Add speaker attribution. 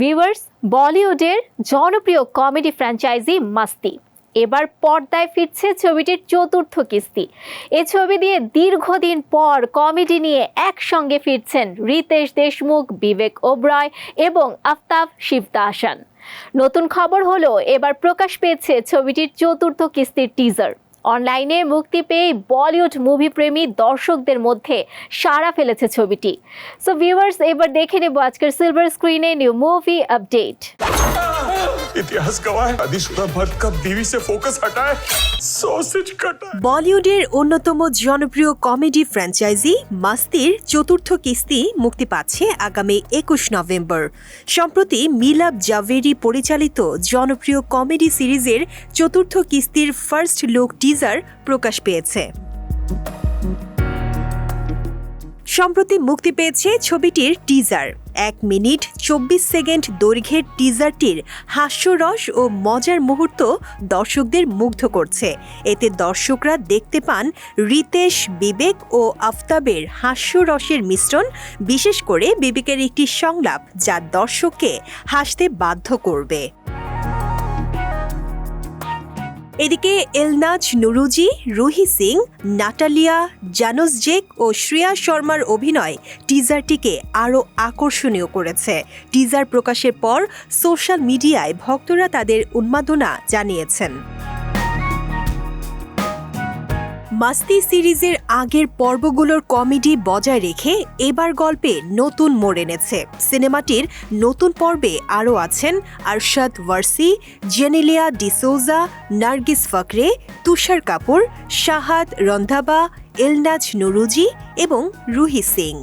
Speaker 1: Viewers বলিউডের জনপ্রিয় comedy franchise মাস্তি এবার পর্দায় ফিরছে ছবিটির চতুর্থ কিস্তি। এ ছবি দিয়ে দীর্ঘদিন পর কমেডি নিয়ে একসঙ্গে ফিরছেন রিতেশ দেশমুখ, বিবেক ওবরয় এবং আফতাব শিবদা হাসান নতুন খবর হলো, এবার প্রকাশ পেয়েছে ছবিটির চতুর্থ কিস্তির টিজার অনলাইনে মুক্তি পেয়ে বলিউড মুভি প্রেমী দর্শকদের মধ্যে সাড়া ফেলেছে ছবিটি। সো ভিউয়ার্স এবার দেখে নেব আজকের সিলভার স্ক্রিনে নিউ মুভি আপডেট
Speaker 2: ইতিহাস কা বিবি সে ফোকাস হটায় সসেজ কাটা
Speaker 3: বলিউডের অন্যতম জনপ্রিয় কমেডি ফ্র্যাঞ্চাইজি মাস্তির চতুর্থ কিস্তি মুক্তি পাচ্ছে আগামী একুশ নভেম্বর। সম্প্রতি মিলাপ জাভেরি পরিচালিত জনপ্রিয় কমেডি সিরিজের চতুর্থ কিস্তির ফার্স্ট লুক টিজার প্রকাশ পেয়েছে। সম্প্রতি মুক্তি পেয়েছে ছবিটির টিজার এক মিনিট চব্বিশ সেকেন্ড দৈর্ঘ্যের টিজারটির হাস্যরস ও মজার মুহূর্ত দর্শকদের মুগ্ধ করছে। এতে দর্শকরা দেখতে পান রিতেশ, বিবেক ও আফতাবের হাস্যরসের মিশ্রণ, বিশেষ করে বিবেকের একটি সংলাপ যা দর্শককে হাসতে বাধ্য করবে। এদিকে Elnaaz Norouzi, Ruhi Singh, Natalia, Janoszek ও শ্রেয়া শর্মার অভিনয় টিজারটিকে আরও আকর্ষণীয় করেছে। টিজার প্রকাশের পর সোশ্যাল মিডিয়ায় ভক্তরা তাদের উন্মাদনা জানিয়েছেন। মাস্তি সিরিজের আগের পর্বগুলোর কমেডি বজায় রেখে এবার গল্পে নতুন মোড় এনেছে। সিনেমাটির নতুন পর্বে আরও আছেন আরশাদ ওয়ার্সি, জেনিলিয়া ডিসোজা নার্গিস ফকরে, তুষার কাপুর, শাহাদ রন্ধাবা, এলনাজ নুরুজি এবং রুহি সিং।